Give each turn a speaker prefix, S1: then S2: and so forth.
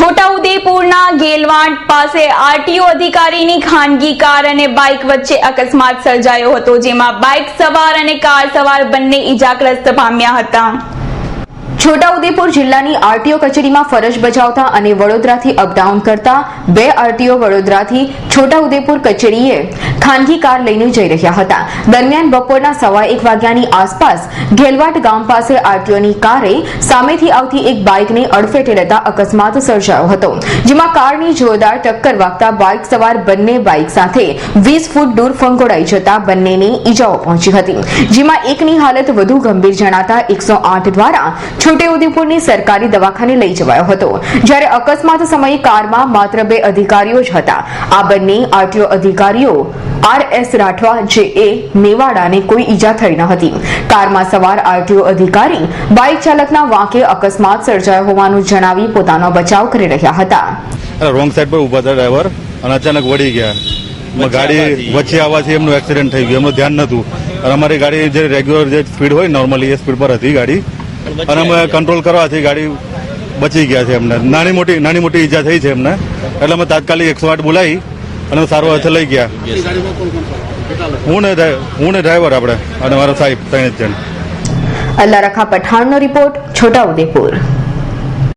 S1: છોટાઉદેપુરના ગેલવાંટ પાસે આરટીઓ અધિકારીની ખાનગી કાર અને બાઇક વચ્ચે અકસ્માત સર્જાયો હતો, જેમાં બાઇક સવાર અને કાર સવાર બંને ઈજાગ્રસ્ત પામ્યા હતા. છોટાઉદેપુર જિલ્લાની આરટીઓ કચેરીમાં ફરજ બજાવતા અને વડોદરાથી અપડાઉન કરતા બે આરટીઓ વડોદરાથી છોટાઉદેપુર કચેરીએ ખાનગી કાર લઈને જઈ રહ્યા હતા. દરમિયાન બપોરના સવા એક વાગ્યાની આસપાસ ઘેલવાટ ગામ પાસે આરટીઓની કારે સામેથી આવતી એક બાઇકને અડફેટે લેતા અકસ્માત સર્જાયો હતો, જેમાં કારની જોરદાર ટક્કર વાગતા બાઇક સવાર બંને બાઇક સાથે વીસ ફૂટ દૂર ફંગોળાઈ જતા બંનેને ઈજાઓ પહોંચી હતી, જેમાં એકની હાલત વધુ ગંભીર જણાતા એકસો આઠ દ્વારા છોટેઉદેપુરની સરકારી દવાખાને લઈ જવાયો હતો. જ્યારે અકસ્માત સમયે કારમાં માત્ર બે અધિકારીઓ જ હતા. આ બંને આરટીઓ અધિકારીઓ આર એસ રાઠવા જે એ મેવાડાને કોઈ ઈજા થઈ ન હતી. કારમાં સવાર આરટીઓ અધિકારી બાઇક ચાલકના વાંકે અકસ્માત સર્જાયો હોવાનું જણાવી પોતાનો બચાવ કરી રહ્યા હતા.
S2: રોંગ સાઈડ પર ઊભા હતા ડ્રાઈવર અને અચાનક વળી ગયા. ગાડી વચ્ચે આવવાથી એમનું એક્સિડન્ટ થઈ ગયું. એમનું ધ્યાન નહોતું. અને અમારી ગાડી જે રેગ્યુલર જે સ્પીડ હોય નોર્મલી એ સ્પીડ પર હતી ગાડી. અને અમે કંટ્રોલ કરવાથી ગાડી બચી ગયા છે એમને નાની મોટી નાની મોટી ઈજા થઈ છે એમને એટલે અમે તાત્કાલિક એકસો આઠ બોલાવી અને સારો હાથે લઈ ગયા. હું ને હું ને ડ્રાઈવર આપણે અને મારા સાહેબ ત્રણ જ જણ.
S1: અલ્લા રખા પઠાણનો રિપોર્ટ છોટાઉદેપુર.